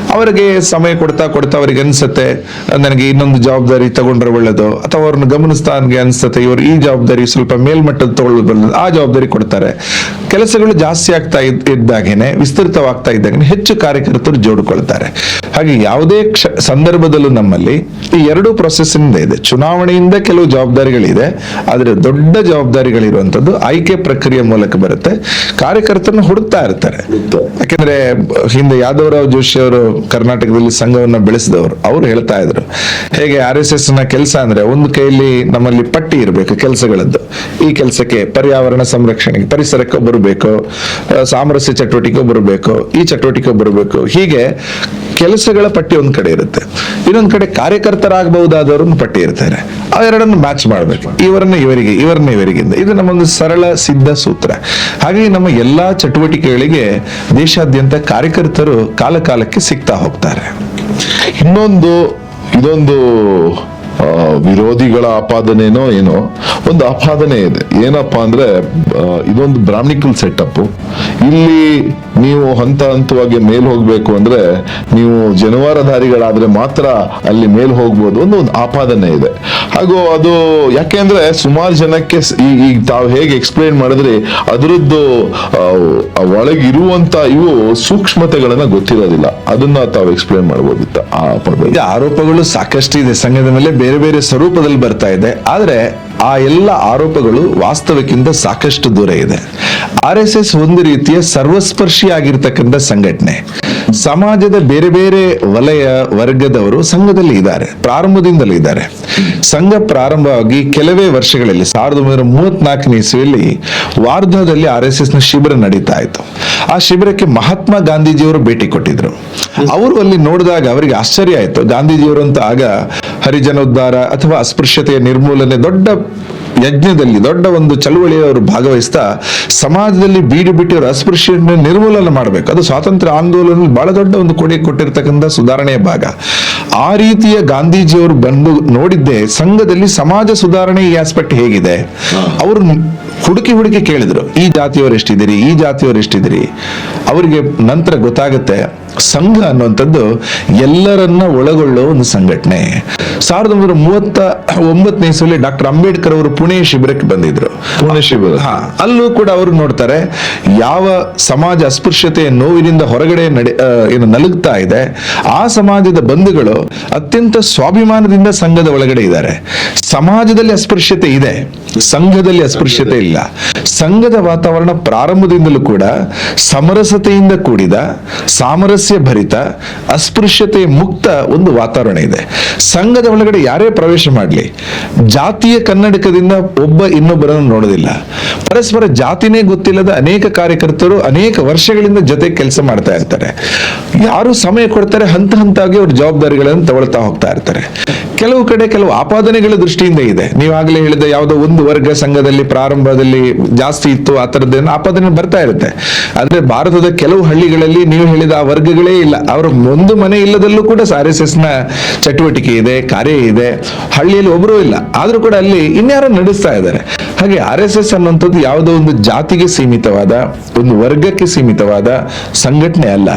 ಅವರಿಗೆ ಸಮಯ ಕೊಡ್ತಾ ಕೊಡ್ತಾ ಅವರಿಗೆ ಅನ್ಸುತ್ತೆ, ನನಗೆ ಇನ್ನೊಂದು ಜವಾಬ್ದಾರಿ ತಗೊಂಡ್ರೆ ಒಳ್ಳೇದು. ಅಥವಾ ಅವ್ರನ್ನ ಗಮನಿಸ್ತಾ ನನಗೆ ಅನ್ಸುತ್ತೆ, ಇವರು ಈ ಜವಾಬ್ದಾರಿ ಸ್ವಲ್ಪ ಮೇಲ್ಮಟ್ಟದ ತಗೊಳ್ಳೋದು ಆ ಜವಾಬ್ದಾರಿ ಕೊಡ್ತಾರೆ. ಕೆಲಸಗಳು ಜಾಸ್ತಿ ಆಗ್ತಾ ಇದ್- ಇದ್ದಾಗೇನೆ, ವಿಸ್ತೃತವಾಗ್ತಾ ಇದ್ದಾಗೇನೆ, ಹೆಚ್ಚು ಕಾರ್ಯಕರ್ತರು ಜೋಡಿಕೊಳ್ತಾರೆ. ಹಾಗೆ ಯಾವುದೇ ಕ್ಷ, ಸಂದರ್ಭದಲ್ಲೂ ನಮ್ಮಲ್ಲಿ ಈ ಎರಡು ಪ್ರೊಸೆಸ್ನಿಂದ ಇದೆ ಚುನಾವಣೆಯಿಂದ ಕೆಲವು ಜವಾಬ್ದಾರಿಗಳಿದೆ, ಆದರೆ ದೊಡ್ಡ ಜವಾಬ್ದಾರಿಗಳಿರುವಂತದ್ದು ಆಯ್ಕೆ ಪ್ರಕ್ರಿಯೆ ಮೂಲಕ ಬರುತ್ತೆ. ಕಾರ್ಯಕರ್ತರನ್ನು ಹುಡುಕ್ತಾ ಇರ್ತಾರೆ. ಯಾಕೆಂದ್ರೆ, ಹಿಂದೆ ಯಾದವರಾವ್ ಜೋಶಿ ಅವರು ಕರ್ನಾಟಕದಲ್ಲಿ ಸಂಘವನ್ನ ಬೆಳೆಸಿದವರು, ಅವರು ಹೇಳ್ತಾ ಇದ್ರು. ಹೇಗೆ ಆರ್ ಎಸ್ ಎಸ್ನ ಕೆಲಸ ಅಂದ್ರೆ ಒಂದು ಕೈಯಲ್ಲಿ ನಮ್ಮಲ್ಲಿ ಪಟ್ಟಿ ಇರಬೇಕು ಕೆಲಸಗಳದ್ದು. ಈ ಕೆಲಸಕ್ಕೆ ಪರ್ಯಾವರಣ ಸಂರಕ್ಷಣೆಗೆ, ಪರಿಸರಕ್ಕೆ ಬರಬೇಕು ಸಾಮರಸ್ಯ ಚಟುವಟಿಕೆ ಬರಬೇಕು ಈ ಚಟುವಟಿಕೆ ಬರಬೇಕು ಹೀಗೆ ಕೆಲಸಗಳ ಪಟ್ಟಿ ಒಂದ್ ಕಡೆ ಇರುತ್ತೆ. ಇನ್ನೊಂದ್ ಕಡೆ ಕಾರ್ಯಕರ್ತರಾಗಬಹುದಾದವ್ರನ್ನ ಪಟ್ಟಿ ಇರ್ತಾರೆ. ಆ ಎರಡನ್ನು ಮ್ಯಾಚ್ ಮಾಡಬೇಕು. ಇವರನ್ನ ಇವರಿಗೆ ಇವರನ್ನ ಇವರಿಗೆ. ಇದು ನಮ್ಮೊಂದು ಸರಳ, ಸಿದ್ಧ ಸೂತ್ರ. ಹಾಗಾಗಿ ನಮ್ಮ ಎಲ್ಲಾ ಚಟುವಟಿಕೆಗಳಿಗೆ ದೇಶಾದ್ಯಂತ ಕಾರ್ಯಕರ್ತರು ಕಾಲಕಾಲಕ್ಕೆ ಸಿಗ್ತಾ ಹೋಗ್ತಾರೆ. ಇನ್ನೊಂದು, ಇದೊಂದು ವಿರೋಧಿಗಳ ಆಪಾದನೆನೋ ಏನೋ, ಒಂದು ಆಪಾದನೆ ಇದೆ. ಏನಪ್ಪಾ ಅಂದ್ರೆ ಇದೊಂದು ಬ್ರಾಹ್ಮಣಿಕಲ್ ಸೆಟಪ್ ಇಲ್ಲಿ ನೀವು ಹಂತ ಹಂತವಾಗಿ ಮೇಲ್ ಹೋಗ್ಬೇಕು ಅಂದ್ರೆ, ನೀವು ಜನವಾರಧಾರಿಗಳಾದ್ರೆ ಮಾತ್ರ ಅಲ್ಲಿ ಮೇಲ್ ಹೋಗ್ಬೋದು ಒಂದು ಒಂದು ಆಪಾದನೆ ಇದೆ. ಹಾಗೂ ಅದು ಯಾಕೆಂದ್ರೆ ಸುಮಾರು ಜನಕ್ಕೆ ಈಗ ತಾವು ಹೇಗೆ ಎಕ್ಸ್ಪ್ಲೈನ್ ಮಾಡಿದ್ರಿ, ಅದರದ್ದು ಒಳಗಿರುವಂತ ಇವು ಸೂಕ್ಷ್ಮತೆಗಳನ್ನ ಗೊತ್ತಿರೋದಿಲ್ಲ. ಅದನ್ನ ತಾವು ಎಕ್ಸ್ಪ್ಲೈನ್ ಮಾಡಬಹುದಿತ್ತ ಆರೋಪಗಳು ಸಾಕಷ್ಟು ಇದೆ ಸಂಘದ ಮೇಲೆ ಬೇರೆ ಬೇರೆ ಸ್ವರೂಪದಲ್ಲಿ ಬರ್ತಾ ಇದೆ. ಆದ್ರೆ ಆ ಎಲ್ಲ ಆರೋಪಗಳು ವಾಸ್ತವಕ್ಕಿಂತ ಸಾಕಷ್ಟು ದೂರ ಇದೆ. ಆರ್ ಎಸ್ ಎಸ್ ಒಂದು ರೀತಿಯ ಸರ್ವಸ್ಪರ್ಶಿ ಆಗಿರ್ತಕ್ಕಂಥ ಸಂಘಟನೆ. ಸಮಾಜದ ಬೇರೆ ಬೇರೆ ವಲಯ ವರ್ಗದವರು ಸಂಘದಲ್ಲಿ ಇದ್ದಾರೆ, ಪ್ರಾರಂಭದಿಂದಲೂ ಇದ್ದಾರೆ. ಸಂಘ ಪ್ರಾರಂಭವಾಗಿ ಕೆಲವೇ ವರ್ಷಗಳಲ್ಲಿ ಸಾವಿರದ ಒಂಬೈನೂರ ಮೂವತ್ನಾಲ್ಕನೇ ಇಸ್ವಿಯಲ್ಲಿ ವಾರ್ಧಾದಲ್ಲಿ ಆರ್ ಎಸ್ ಎಸ್ನ ಶಿಬಿರ ನಡೀತಾ ಇತ್ತು. ಆ ಶಿಬಿರಕ್ಕೆ ಮಹಾತ್ಮ ಗಾಂಧೀಜಿಯವರು ಭೇಟಿ ಕೊಟ್ಟಿದ್ರು. ಅವರು ಅಲ್ಲಿ ನೋಡಿದಾಗ ಅವರಿಗೆ ಆಶ್ಚರ್ಯ ಆಯಿತು. ಗಾಂಧೀಜಿಯವರು ಅಂತ ಆಗ ಹರಿಜನೋದ್ಧಾರ ಅಥವಾ ಅಸ್ಪೃಶ್ಯತೆಯ ನಿರ್ಮೂಲನೆ ದೊಡ್ಡ ಯಜ್ಞದಲ್ಲಿ ದೊಡ್ಡ ಒಂದು ಚಳುವಳಿಯ ಅವರು ಭಾಗವಹಿಸ್ತಾ ಸಮಾಜದಲ್ಲಿ ಬೀಡಿ ಬಿಟ್ಟಿರೋ ಅಸ್ಪೃಶ್ಯತೆ ನಿರ್ಮೂಲನ ಮಾಡಬೇಕು. ಅದು ಸ್ವಾತಂತ್ರ್ಯ ಆಂದೋಲನ ಬಹಳ ದೊಡ್ಡ ಒಂದು ಕೊಡಿ ಕೊಟ್ಟಿರ್ತಕ್ಕಂಥ ಸುಧಾರಣೆಯ ಭಾಗ. ಆ ರೀತಿಯ ಗಾಂಧೀಜಿಯವರು ಬಂದು ನೋಡಿದ್ದೆ, ಸಂಘದಲ್ಲಿ ಸಮಾಜ ಸುಧಾರಣೆ ಈ ಆಸ್ಪೆಕ್ಟ್ ಹೇಗಿದೆ. ಅವರು ಹುಡುಕಿ ಹುಡುಕಿ ಕೇಳಿದ್ರು, ಈ ಜಾತಿಯವರು ಎಷ್ಟಿದ್ದೀರಿ, ಈ ಜಾತಿಯವರು ಎಷ್ಟಿದ್ದೀರಿ? ಅವರಿಗೆ ನಂತರ ಗೊತ್ತಾಗುತ್ತೆ ಸಂಘ ಅನ್ನುವಂಥದ್ದು ಎಲ್ಲರನ್ನ ಒಳಗೊಳ್ಳೋ ಒಂದು ಸಂಘಟನೆ. ಸಾವಿರದ ಒಂಬೈನೂರ ಮೂವತ್ತ ಒಂಬತ್ತನೇ ಸಲ ಡಾಕ್ಟರ್ ಅಂಬೇಡ್ಕರ್ ಅವರು ಪುಣೆ ಶಿಬಿರಕ್ಕೆ ಬಂದಿದ್ರು. ಪುಣೆ ಶಿಬಿರ. ಹಾ ಅಲ್ಲೂ ಕೂಡ ಅವರು ನೋಡ್ತಾರೆ ಯಾವ ಸಮಾಜ ಅಸ್ಪೃಶ್ಯತೆಯ ನೋವಿನಿಂದ ಹೊರಗಡೆ ನಡೆ ಏನು ನಲುಗ್ತಾ ಇದೆ ಆ ಸಮಾಜದ ಬಂಧುಗಳು ಅತ್ಯಂತ ಸ್ವಾಭಿಮಾನದಿಂದ ಸಂಘದ ಒಳಗಡೆ ಇದ್ದಾರೆ. ಸಮಾಜದಲ್ಲಿ ಅಸ್ಪೃಶ್ಯತೆ ಇದೆ ಸಂಘದಲ್ಲಿ ಅಸ್ಪೃಶ್ಯತೆ ಇಲ್ಲ. ಸಂಘದ ವಾತಾವರಣ ಪ್ರಾರಂಭದಿಂದಲೂ ಕೂಡ ಸಮರಸತೆಯಿಂದ ಕೂಡಿದ ಸಾಮರಸ್ಯ ಭರಿತ, ಅಸ್ಪೃಶ್ಯತೆ ಮುಕ್ತ ಒಂದು ವಾತಾವರಣ ಇದೆ. ಸಂಘದ ಒಳಗಡೆ ಯಾರೇ ಪ್ರವೇಶ ಮಾಡಲಿ, ಜಾತಿಯ ಕನ್ನಡಕದಿಂದ ಒಬ್ಬ ಇನ್ನೊಬ್ಬರನ್ನು ನೋಡೋದಿಲ್ಲ. ಪರಸ್ಪರ ಜಾತಿನೇ ಗೊತ್ತಿಲ್ಲದ ಅನೇಕ ಕಾರ್ಯಕರ್ತರು ಅನೇಕ ವರ್ಷಗಳಿಂದ ಜೊತೆ ಕೆಲಸ ಮಾಡ್ತಾ ಇರ್ತಾರೆ. ಯಾರು ಸಮಯ ಕೊಡ್ತಾರೆ ಹಂತ ಹಂತವಾಗಿ ಅವ್ರ ಜವಾಬ್ದಾರಿಗಳನ್ನು ತಗೊಳ್ತಾ ಹೋಗ್ತಾ ಇರ್ತಾರೆ. ಕೆಲವು ಕಡೆ ಕೆಲವು ಆಪಾದನೆಗಳ ದೃಷ್ಟಿಯಿಂದ ಇದೆ. ನೀವಾಗಲೇ ಹೇಳಿದ ಯಾವುದೋ ಒಂದು ವರ್ಗ ಸಂಘದಲ್ಲಿ, ಪ್ರಾರಂಭದಲ್ಲಿ ಜಾಸ್ತಿ ಇತ್ತು ಆ ಥರದ್ದೇನು ಆಪಾದನೆ ಬರ್ತಾ ಇರುತ್ತೆ. ಆದ್ರೆ ಭಾರತದ ಕೆಲವು ಹಳ್ಳಿಗಳಲ್ಲಿ ನೀವು ಹೇಳಿದ ಆ ವರ್ಗಗಳೇ ಇಲ್ಲ. ಅವರ ಒಂದು ಮನೆ ಇಲ್ಲದಲ್ಲೂ ಕೂಡ ಆರ್ ಎಸ್ ಎಸ್ನ ಚಟುವಟಿಕೆ ಇದೆ, ಕಾರ್ಯ ಇದೆ. ಹಳ್ಳಿಯಲ್ಲಿ ಒಬ್ಬರೂ ಇಲ್ಲ. ಆದ್ರೂ ಕೂಡ ಅಲ್ಲಿ ಇನ್ಯಾರೋ ನಡೆಸ್ತಾ ಇದ್ದಾರೆ. ಹಾಗೆ ಆರ್ ಎಸ್ ಎಸ್ ಅನ್ನುವಂಥದ್ದು ಯಾವುದೋ ಒಂದು ಜಾತಿಗೆ ಸೀಮಿತವಾದ, ಒಂದು ವರ್ಗಕ್ಕೆ ಸೀಮಿತವಾದ ಸಂಘಟನೆ ಅಲ್ಲ.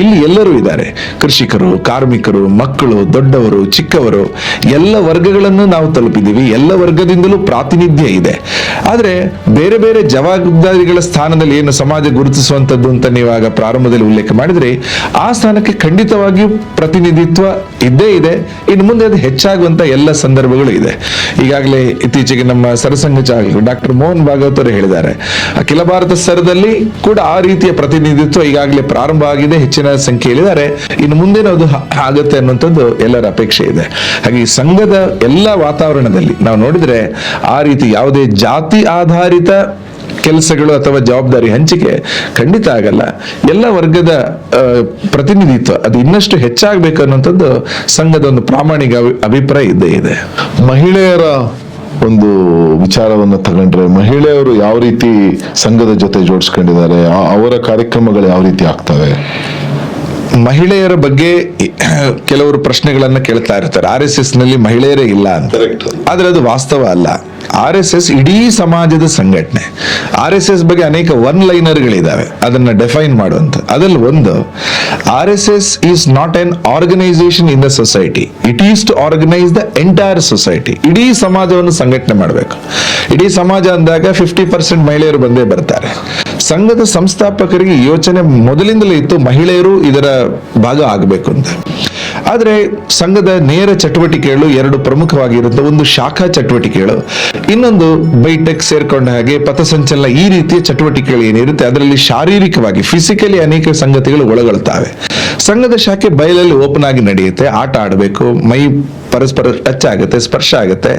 ಇಲ್ಲಿ ಎಲ್ಲರೂ ಇದ್ದಾರೆ. ಕೃಷಿಕರು, ಕಾರ್ಮಿಕರು, ಮಕ್ಕಳು, ದೊಡ್ಡವರು, ಚಿಕ್ಕವರು, ಎಲ್ಲ ವರ್ಗಗಳನ್ನು ನಾವು ತಲುಪಿದ್ದೀವಿ. ಎಲ್ಲ ವರ್ಗದಿಂದಲೂ ಪ್ರಾತಿನಿಧ್ಯ ಇದೆ. ಆದ್ರೆ ಬೇರೆ ಬೇರೆ ಜವಾಬ್ದಾರಿಗಳ ಸ್ಥಾನದಲ್ಲಿ ಏನು ಸಮಾಜ ಗುರುತಿಸುವಂತದ್ದು ಅಂತ ನೀವಾಗ ಪ್ರಾರಂಭದಲ್ಲಿ ಉಲ್ಲೇಖ ಮಾಡಿದ್ರಿ ಆ ಸ್ಥಾನಕ್ಕೆ ಖಂಡಿತವಾಗಿಯೂ ಪ್ರತಿನಿಧಿತ್ವ ಇದ್ದೇ ಇದೆ. ಇನ್ನು ಮುಂದೆ ಅದು ಹೆಚ್ಚಾಗುವಂತ ಎಲ್ಲ ಸಂದರ್ಭಗಳು ಇದೆ. ಈಗಾಗಲೇ ಇತ್ತೀಚೆಗೆ ನಮ್ಮ ಸರಸಂಘ ಚಾಲಕರು ಡಾಕ್ಟರ್ ಮೋಹನ್ ಭಾಗವತ್ ಅವರು ಹೇಳಿದ್ದಾರೆ. ಅಖಿಲ ಭಾರತ ಸ್ತರದಲ್ಲಿ ಕೂಡ ಆ ರೀತಿಯ ಪ್ರತಿನಿಧಿತ್ವ ಈಗಾಗಲೇ ಪ್ರಾರಂಭ ಆಗಿದೆ, ಹೆಚ್ಚಿನ ಸಂಖ್ಯೆಯಲ್ಲಿದ್ದಾರೆ. ಇನ್ನು ಮುಂದೇನು ಅದು ಆಗುತ್ತೆ ಅನ್ನುವಂಥದ್ದು ಎಲ್ಲರ ಅಪೇಕ್ಷೆ ಇದೆ. ಹಾಗೆ ಈ ಸಂಘದ ಎಲ್ಲ ವಾತಾವರಣದಲ್ಲಿ ನಾವು ನೋಡಿದ್ರೆ ಆ ರೀತಿ ಯಾವುದೇ ಜಾತಿ ಆಧಾರಿತ ಕೆಲಸಗಳು ಅಥವಾ ಜವಾಬ್ದಾರಿ ಹಂಚಿಕೆ ಖಂಡಿತ ಆಗಲ್ಲ. ಎಲ್ಲ ವರ್ಗದ ಪ್ರತಿನಿಧಿತ್ವ ಅದು ಇನ್ನಷ್ಟು ಹೆಚ್ಚಾಗಬೇಕು ಅನ್ನುವಂಥದ್ದು ಸಂಘದ ಒಂದು ಪ್ರಾಮಾಣಿಕ ಅಭಿಪ್ರಾಯ ಇದ್ದೇ ಇದೆ. ಮಹಿಳೆಯರ ಒಂದು ವಿಚಾರವನ್ನು ತಗೊಂಡ್ರೆ ಮಹಿಳೆಯರು ಯಾವ ರೀತಿ ಸಂಘದ ಜೊತೆ ಜೋಡಿಸ್ಕೊಂಡಿದ್ದಾರೆ ಅವರ ಕಾರ್ಯಕ್ರಮಗಳು ಯಾವ ರೀತಿ ಆಗ್ತವೆ? ಮಹಿಳೆಯರ ಬಗ್ಗೆ ಕೆಲವರು ಪ್ರಶ್ನೆಗಳನ್ನು ಕೇಳ್ತಾ ಇರ್ತಾರೆ. ಆರ್ ಎಸ್ ಎಸ್ನಲ್ಲಿ ಮಹಿಳೆಯರೇ ಇಲ್ಲ ಅಂತ. ಆದ್ರೆ ಅದು ವಾಸ್ತವ ಅಲ್ಲ. ಆರ್ ಎಸ್ ಎಸ್ ಇಡೀ ಸಮಾಜದ ಸಂಘಟನೆ. ಆರ್ ಎಸ್ ಎಸ್ ಬಗ್ಗೆ ಅನೇಕ ಒನ್ ಲೈನರ್ಗಳಿದ್ದಾವೆ ಅದನ್ನ ಡೆಫೈನ್ ಮಾಡುವಂಥ ಅದ್ರಲ್ಲಿ ಒಂದು, R S S is not an organisation in the society it is to organise the entire society ಇಡೀ ಸಮಾಜವನ್ನು ಸಂಘಟನೆ ಮಾಡಬೇಕು. ಇಡೀ ಸಮಾಜ ಅಂದಾಗ ಫಿಫ್ಟಿ ಪರ್ಸೆಂಟ್ ಮಹಿಳೆಯರು ಬಂದೇ ಬರ್ತಾರೆ. ಸಂಘದ ಸಂಸ್ಥಾಪಕರಿಗೆ ಯೋಚನೆ ಮೊದಲಿಂದಲೇ ಇತ್ತು ಮಹಿಳೆಯರು ಇದರ ಭಾಗ ಆಗಬೇಕು ಅಂತ. ಆದರೆ ಸಂಘದ ನೇರ ಚಟುವಟಿಕೆಗಳು ಎರಡು ಪ್ರಮುಖವಾಗಿರುವಂಥ ಒಂದು ಶಾಖಾ ಚಟುವಟಿಕೆಗಳು ಇನ್ನೊಂದು ಬೈಟೆಕ್ ಸೇರ್ಕೊಂಡ ಹಾಗೆ ಪಥಸಂಚಲನ ಈ ರೀತಿಯ ಚಟುವಟಿಕೆಗಳು ಏನಿರುತ್ತೆ, ಅದರಲ್ಲಿ ಶಾರೀರಿಕವಾಗಿ ಫಿಸಿಕಲಿ ಅನೇಕ ಸಂಗತಿಗಳು ಒಳಗೊಳ್ತಾವೆ ಸಂಘದ ಶಾಖೆ ಬಯಲಲ್ಲಿ ಓಪನ್ ಆಗಿ ನಡೆಯುತ್ತೆ, ಆಟ ಆಡಬೇಕು, ಮೈ ಪರಸ್ಪರ ಟಚ್ ಆಗುತ್ತೆ, ಸ್ಪರ್ಶ ಆಗುತ್ತೆ.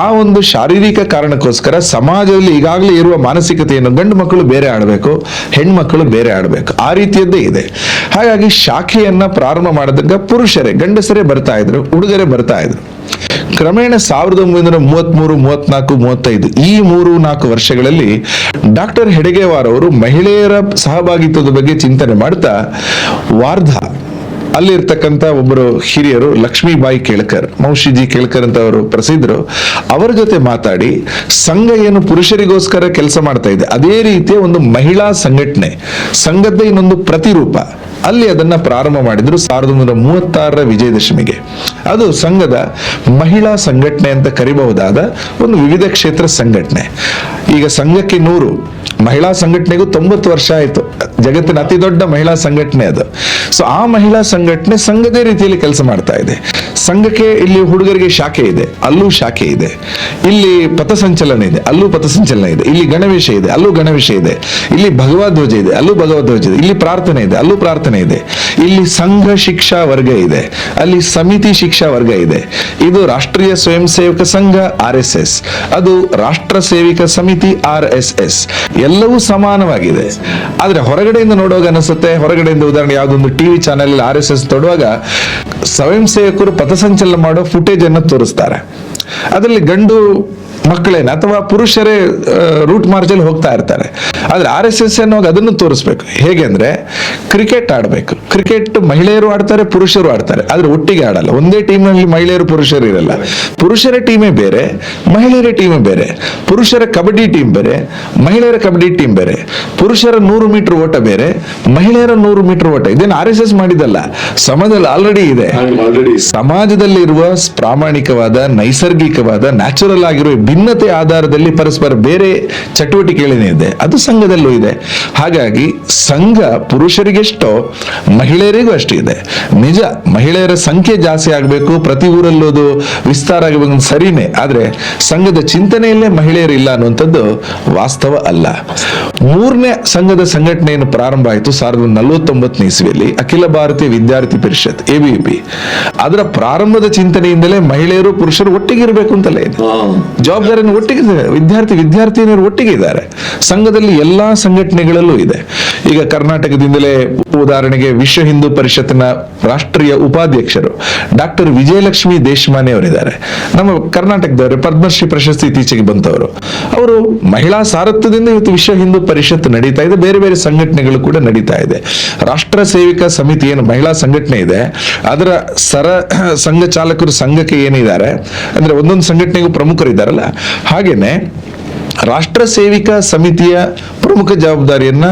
ಆ ಒಂದು ಶಾರೀರಿಕ ಕಾರಣಕ್ಕೋಸ್ಕರ ಸಮಾಜದಲ್ಲಿ ಈಗಾಗಲೇ ಇರುವ ಮಾನಸಿಕತೆಯನ್ನು ಗಂಡು ಮಕ್ಕಳು ಬೇರೆ ಆಡಬೇಕು, ಹೆಣ್ಮಕ್ಕಳು ಬೇರೆ ಆಡಬೇಕು. ಆ ರೀತಿಯದ್ದೇ ಇದೆ. ಹಾಗಾಗಿ ಶಾಖೆಯನ್ನ ಪ್ರಾರಂಭ ಮಾಡಿದಾಗ ಪುರುಷರೇ, ಗಂಡಸರೇ ಬರ್ತಾ ಇದ್ರು ಹುಡುಗರೇ ಬರ್ತಾ ಇದ್ರು. ಕ್ರಮೇಣ ಸಾವಿರದ ಒಂಬೈನೂರ ಮೂವತ್ಮೂರು, ಮೂವತ್ನಾಲ್ಕು, ಮೂವತ್ತೈದು ಈ ಮೂರು ನಾಲ್ಕು ವರ್ಷಗಳಲ್ಲಿ ಡಾಕ್ಟರ್ ಹೆಡಗೇವಾರ್ ಅವರು ಮಹಿಳೆಯರ ಸಹಭಾಗಿತ್ವದ ಬಗ್ಗೆ ಚಿಂತನೆ ಮಾಡ್ತಾ ವಾರ್ಧಾ ಅಲ್ಲಿರ್ತಕ್ಕಂಥ ಒಬ್ಬರು ಹಿರಿಯರು ಲಕ್ಷ್ಮೀಬಾಯಿ ಕೇಳ್ಕರ್ ಮೌಷಿಜಿ ಕೇಳ್ಕರ್ ಅಂತ ಅವರು ಪ್ರಸಿದ್ಧರು, ಅವರ ಜೊತೆ ಮಾತಾಡಿ ಸಂಘ ಏನು ಪುರುಷರಿಗೋಸ್ಕರ ಕೆಲಸ ಮಾಡ್ತಾ ಇದೆ. ಅದೇ ರೀತಿಯ ಒಂದು ಮಹಿಳಾ ಸಂಘಟನೆ, ಸಂಘದ ಇನ್ನೊಂದು ಪ್ರತಿರೂಪ. ಅಲ್ಲಿ ಅದನ್ನ ಪ್ರಾರಂಭ ಮಾಡಿದ್ರು ಸಾವಿರದ ಒಂಬೈನೂರ ಮೂವತ್ತಾರರ ವಿಜಯದಶಮಿಗೆ. ಅದು ಸಂಘದ ಮಹಿಳಾ ಸಂಘಟನೆ ಅಂತ ಕರಿಬಹುದಾದ ಒಂದು ವಿವಿಧ ಕ್ಷೇತ್ರ ಸಂಘಟನೆ. ಈಗ ಸಂಘಕ್ಕೆ ನೂರು, ಮಹಿಳಾ ಸಂಘಟನೆಗೂ ತೊಂಬತ್ತು ವರ್ಷ ಆಯಿತು. ಜಗತ್ತಿನ ಅತಿ ದೊಡ್ಡ ಮಹಿಳಾ ಸಂಘಟನೆ ಅದು. ಸೊ ಆ ಮಹಿಳಾ ಸಂಘಟನೆ ಸಂಘದೇ ರೀತಿಯಲ್ಲಿ ಕೆಲಸ ಮಾಡ್ತಾ ಇದೆ. ಸಂಘಕ್ಕೆ ಇಲ್ಲಿ ಹುಡುಗರಿಗೆ ಶಾಖೆ ಇದೆ, ಅಲ್ಲೂ ಶಾಖೆ ಇದೆ. ಇಲ್ಲಿ ಪಥಸಂಚಲನ ಇದೆ, ಅಲ್ಲೂ ಪಥಸಂಚಲನ ಇದೆ. ಇಲ್ಲಿ ಗಣವೇಶ ಇದೆ, ಅಲ್ಲೂ ಗಣವೇಶ ಇದೆ. ಇಲ್ಲಿ ಭಗವದ್ಧ್ವಜ ಇದೆ, ಅಲ್ಲೂ ಭಗವಧ್ವಜ ಇದೆ. ಇಲ್ಲಿ ಪ್ರಾರ್ಥನೆ ಇದೆ, ಅಲ್ಲೂ ಪ್ರಾರ್ಥನೆ ಇದೆ. ಇಲ್ಲಿ ಸಂಘ ಶಿಕ್ಷಾ ವರ್ಗ ಇದೆ, ಅಲ್ಲಿ ಸಮಿತಿ ಶಿಕ್ಷಾ ವರ್ಗ ಇದೆ. ಇದು ರಾಷ್ಟ್ರೀಯ ಸ್ವಯಂ ಸೇವಕ ಸಂಘ, ಆರ್ ಎಸ್ ಎಸ್. ಅದು ರಾಷ್ಟ್ರ ಸೇವಿಕ ಸಮಿತಿ, ಆರ್ ಎಸ್ ಎಸ್. ಎಲ್ಲವೂ ಸಮಾನವಾಗಿದೆ. ಆದ್ರೆ ಹೊರಗಡೆಯಿಂದ ನೋಡುವಾಗ ಅನಿಸುತ್ತೆ, ಹೊರಗಡೆಯಿಂದ ಉದಾಹರಣೆ ಯಾವುದೊಂದು TV channel R S S ತೊಡುವಾಗ ಸ್ವಯಂ ಸೇವಕರು ಪಥಸಂಚಲನ ಮಾಡೋ ಫುಟೇಜ್ ಅನ್ನು ತೋರಿಸ್ತಾರೆ. ಅದರಲ್ಲಿ ಗಂಡು ಮಕ್ಕಳೇನ ಅಥವಾ ಪುರುಷರೇ ರೂಟ್ ಮಾರ್ಜಲ್ಲಿ ಅಲ್ಲಿ ಹೋಗ್ತಾ ಇರ್ತಾರೆ. ಆದ್ರೆ ಆರ್ ಎಸ್ ಎಸ್ ಅನ್ನೋದು ಅದನ್ನು ತೋರಿಸ್ಬೇಕು. ಹೇಗೆ ಅಂದ್ರೆ ಕ್ರಿಕೆಟ್ ಆಡಬೇಕು. ಕ್ರಿಕೆಟ್ ಮಹಿಳೆಯರು ಆಡ್ತಾರೆ ಪುರುಷರು ಆಡ್ತಾರೆ. ಆದ್ರೆ ಒಟ್ಟಿಗೆ ಆಡಲ್ಲ. ಒಂದೇ ಟೀಮ್ನಲ್ಲಿ ಮಹಿಳೆಯರು ಪುರುಷರು ಇರಲ್ಲ. ಪುರುಷರ ಟೀಮೇ ಬೇರೆ ಮಹಿಳೆಯರ ಟೀಮೇ ಬೇರೆ. ಪುರುಷರ ಕಬಡ್ಡಿ ಟೀಮ್ ಬೇರೆ ಮಹಿಳೆಯರ ಕಬಡ್ಡಿ ಟೀಮ್ ಬೇರೆ. ಪುರುಷರ ನೂರು ಮೀಟರ್ ಓಟ ಬೇರೆ ಮಹಿಳೆಯರ ನೂರು ಮೀಟರ್ ಓಟ. ಇದೇನು ಆರ್ ಎಸ್ ಎಸ್ ಮಾಡಿದಲ್ಲ ಸಮಾಜದಲ್ಲಿ ಆಲ್ರೆಡಿ ಇದೆ. ಸಮಾಜದಲ್ಲಿರುವ ಪ್ರಾಮಾಣಿಕವಾದ ನೈಸರ್ಗಿಕವಾದ ನ್ಯಾಚುರಲ್ ಆಗಿರುವ ಭಿನ್ನತೆ ಆಧಾರದಲ್ಲಿ ಪರಸ್ಪರ ಬೇರೆ ಚಟುವಟಿಕೆಗಳೇನಿದೆ ಅದು ಸಂಘದಲ್ಲೂ ಇದೆ. ಹಾಗಾಗಿ ಸಂಘ ಪುರುಷರಿಗೆಷ್ಟೋ ಮಹಿಳೆಯರಿಗೂ ಅಷ್ಟೇ ಇದೆ. ನಿಜ ಮಹಿಳೆಯರ ಸಂಖ್ಯೆ ಜಾಸ್ತಿ ಆಗಬೇಕು ಪ್ರತಿ ಊರಲ್ಲೂ ಅದು ವಿಸ್ತಾರ ಆಗಬೇಕು ಸರಿನೇ ಆದರೆ ಸಂಘದ ಚಿಂತನೆಯಲ್ಲೇ ಮಹಿಳೆಯರು ಇಲ್ಲ ಅನ್ನುವಂಥದ್ದು ವಾಸ್ತವ ಅಲ್ಲ. ಮೂರನೇ ಸಂಘದ ಸಂಘಟನೆಯನ್ನು ಪ್ರಾರಂಭ ಆಯಿತು ಸಾವಿರದ ನಲವತ್ತೊಂಬತ್ತನೇ ಇಸ್ವಿಯಲ್ಲಿ ಅಖಿಲ ಭಾರತೀಯ ವಿದ್ಯಾರ್ಥಿ ಪರಿಷತ್ ಎಬಿಪಿ ಅದರ ಪ್ರಾರಂಭದ ಚಿಂತನೆಯಿಂದಲೇ ಮಹಿಳೆಯರು ಪುರುಷರು ಒಟ್ಟಿಗೆ ಇರಬೇಕು ಅಂತಲೇ ಇದೆ. ಜವಾಬ್ದಾರಿಯನ್ನು ಒಟ್ಟಿಗೆ. ವಿದ್ಯಾರ್ಥಿ ವಿದ್ಯಾರ್ಥಿನಿಯರು ಒಟ್ಟಿಗೆ ಇದ್ದಾರೆ. ಸಂಘದಲ್ಲಿ ಎಲ್ಲಾ ಸಂಘಟನೆಗಳಲ್ಲೂ ಇದೆ. ಈಗ ಕರ್ನಾಟಕದಿಂದಲೇ ಉದಾಹರಣೆಗೆ ವಿಶ್ವ ವಿಶ್ವ ಹಿಂದೂ ಪರಿಷತ್ತಿನ ರಾಷ್ಟ್ರೀಯ ಉಪಾಧ್ಯಕ್ಷರು ಡಾಕ್ಟರ್ ವಿಜಯಲಕ್ಷ್ಮಿ ದೇಶಮಾನೆ ಅವರಿದ್ದಾರೆ. ನಮ್ಮ ಕರ್ನಾಟಕದವರು ಪದ್ಮಶ್ರೀ ಪ್ರಶಸ್ತಿ ಇತ್ತೀಚೆಗೆ ಬಂತವರು ಅವರು ಮಹಿಳಾ ಸಾರಥ್ಯದಿಂದ ಇವತ್ತು ವಿಶ್ವ ಹಿಂದೂ ಪರಿಷತ್ ನಡೀತಾ ಇದೆ. ಬೇರೆ ಬೇರೆ ಸಂಘಟನೆಗಳು ಕೂಡ ನಡೀತಾ ಇದೆ. ರಾಷ್ಟ್ರ ಸೇವಿಕಾ ಸಮಿತಿ ಏನು ಮಹಿಳಾ ಸಂಘಟನೆ ಇದೆ. ಅದರ ಸರ ಸಂಘ ಚಾಲಕರು ಸಂಘಕ್ಕೆ ಏನಿದ್ದಾರೆ. ಅಂದ್ರೆ ಒಂದೊಂದು ಸಂಘಟನೆಗೂ ಪ್ರಮುಖರಿದ್ದಾರಲ್ಲ. ಹಾಗೇನೆ ರಾಷ್ಟ್ರ ಸೇವಿಕಾ ಸಮಿತಿಯ ಪ್ರಮುಖ ಜವಾಬ್ದಾರಿಯನ್ನ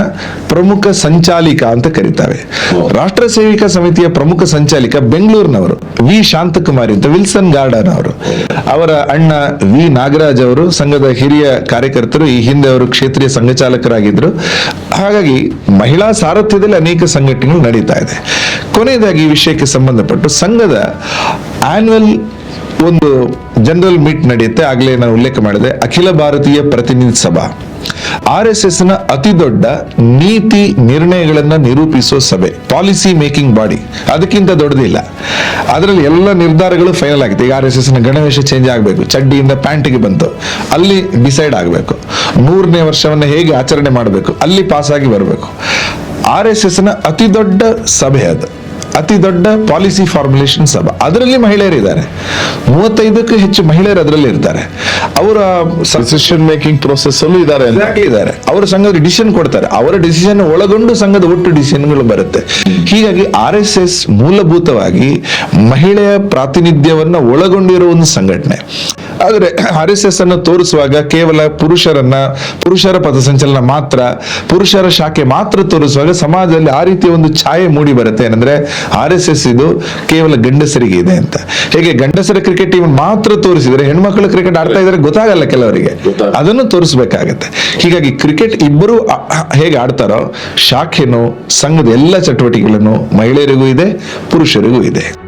ಪ್ರಮುಖ ಸಂಚಾಲಿಕ ಅಂತ ಕರೀತಾರೆ. ರಾಷ್ಟ್ರ ಸೇವಿಕಾ ಸಮಿತಿಯ ಪ್ರಮುಖ ಸಂಚಾಲಿಕ ಬೆಂಗಳೂರಿನವರು, ವಿ. ಶಾಂತಕುಮಾರಿ ಅಂತ, ವಿಲ್ಸನ್ ಗಾರ್ಡನ್ ಅವರು ಅವರ ಅಣ್ಣ ವಿ. ನಾಗರಾಜ್ ಅವರು, ಸಂಘದ ಹಿರಿಯ ಕಾರ್ಯಕರ್ತರು, ಈ ಹಿಂದೆ ಅವರು ಕ್ಷೇತ್ರೀಯ ಸಂಘ ಚಾಲಕರಾಗಿದ್ದರು ಹಾಗಾಗಿ ಮಹಿಳಾ ಸಾರಥ್ಯದಲ್ಲಿ ಅನೇಕ ಸಂಘಟನೆಗಳು ನಡೀತಾ ಇದೆ. ಕೊನೆಯದಾಗಿ ಈ ವಿಷಯಕ್ಕೆ ಸಂಬಂಧಪಟ್ಟು ಸಂಘದ ಆನ್ಯುವಲ್ ಒಂದು ಜನರಲ್ ಮೀಟ್ ನಡೆಯುತ್ತೆ. ಆಗಲೇ ನಾನು ಉಲ್ಲೇಖ ಮಾಡಿದೆ. ಅಖಿಲ ಭಾರತೀಯ ಪ್ರತಿನಿಧಿ ಸಭಾ. ಆರ್ ಎಸ್ ಎಸ್ನ ಅತಿ ದೊಡ್ಡ ನೀತಿ ನಿರ್ಣಯಗಳನ್ನ ನಿರೂಪಿಸುವ ಸಭೆ ಪಾಲಿಸಿ ಮೇಕಿಂಗ್ ಬಾಡಿ ಅದಕ್ಕಿಂತ ದೊಡ್ಡದಿಲ್ಲ ಅದರಲ್ಲಿ ಎಲ್ಲ ನಿರ್ಧಾರಗಳು ಫೈನಲ್ ಆಗಿದೆ ಈಗ ಆರ್ ಎಸ್ ಎಸ್ನ ಗಣವೇಶ ಚೇಂಜ್ ಆಗಬೇಕು. ಚಡ್ಡಿಯಿಂದ ಪ್ಯಾಂಟ್ಗೆ ಬಂತು. ಅಲ್ಲಿ ಡಿಸೈಡ್ ಆಗಬೇಕು. ಮೂರನೇ ವರ್ಷವನ್ನ ಹೇಗೆ ಆಚರಣೆ ಮಾಡಬೇಕು. ಅಲ್ಲಿ ಪಾಸ್ ಆಗಿ ಬರಬೇಕು. ಆರ್ ಎಸ್ ಎಸ್ನ ಅತಿ ದೊಡ್ಡ ಸಭೆ ಅದು. ಅತಿ ದೊಡ್ಡ ಪಾಲಿಸಿ ಫಾರ್ಮುಲೇಷನ್ ಸಭಾ. ಅದರಲ್ಲಿ ಮಹಿಳೆಯರು ಇದ್ದಾರೆ. ಮೂವತ್ತೈದಕ್ಕೂ ಹೆಚ್ಚು ಮಹಿಳೆಯರು ಅದರಲ್ಲಿ ಇರ್ತಾರೆ. ಅವರ ಸಜೆಷನ್ ಡಿಸಿಷನ್ ಮೇಕಿಂಗ್ ಪ್ರೊಸೆಸ್ ಅಲ್ಲೂ ಇದ್ದಾರೆ ಇದ್ದಾರೆ. ಅವರ ಸಂಘದ ಡಿಸಿಷನ್ ಕೊಡ್ತಾರೆ. ಅವರ ಡಿಸಿಷನ್ ಒಳಗೊಂಡು ಸಂಘದ ಒಟ್ಟು ಡಿಸಿಷನ್ಗಳು ಬರುತ್ತೆ. ಹೀಗಾಗಿ ಆರ್ ಎಸ್ ಎಸ್ ಮೂಲಭೂತವಾಗಿ ಮಹಿಳೆಯ ಪ್ರಾತಿನಿಧ್ಯವನ್ನ ಒಳಗೊಂಡಿರುವ ಒಂದು ಸಂಘಟನೆ. ಆದರೆ ಆರ್ ಎಸ್ ಎಸ್ ಅನ್ನು ತೋರಿಸುವಾಗ ಕೇವಲ ಪುರುಷರನ್ನ ಪುರುಷರ ಪಥಸಂಚಲನ ಮಾತ್ರ ಪುರುಷರ ಶಾಖೆ ಮಾತ್ರ ತೋರಿಸುವಾಗ ಸಮಾಜದಲ್ಲಿ ಆ ರೀತಿಯ ಒಂದು ಛಾಯೆ ಮೂಡಿ ಬರುತ್ತೆ. ಏನಂದ್ರೆ ಆರ್ ಎಸ್ ಎಸ್ ಇದು ಕೇವಲ ಗಂಡಸರಿಗೆ ಇದೆ ಅಂತ. ಹೇಗೆ ಗಂಡಸರ ಕ್ರಿಕೆಟ್ ಟೀಮ್ ಮಾತ್ರ ತೋರಿಸಿದ್ರೆ ಹೆಣ್ಮಕ್ಳು ಕ್ರಿಕೆಟ್ ಆಡ್ತಾ ಇದ್ರೆ ಗೊತ್ತಾಗಲ್ಲ ಕೆಲವರಿಗೆ. ಅದನ್ನು ತೋರಿಸ್ಬೇಕಾಗತ್ತೆ. ಹೀಗಾಗಿ ಕ್ರಿಕೆಟ್ ಇಬ್ಬರು ಹೇಗೆ ಆಡ್ತಾರೋ ಶಾಖೆನು ಸಂಘದ ಎಲ್ಲ ಚಟುವಟಿಕೆಗಳನ್ನು ಮಹಿಳೆಯರಿಗೂ ಇದೆ ಪುರುಷರಿಗೂ ಇದೆ.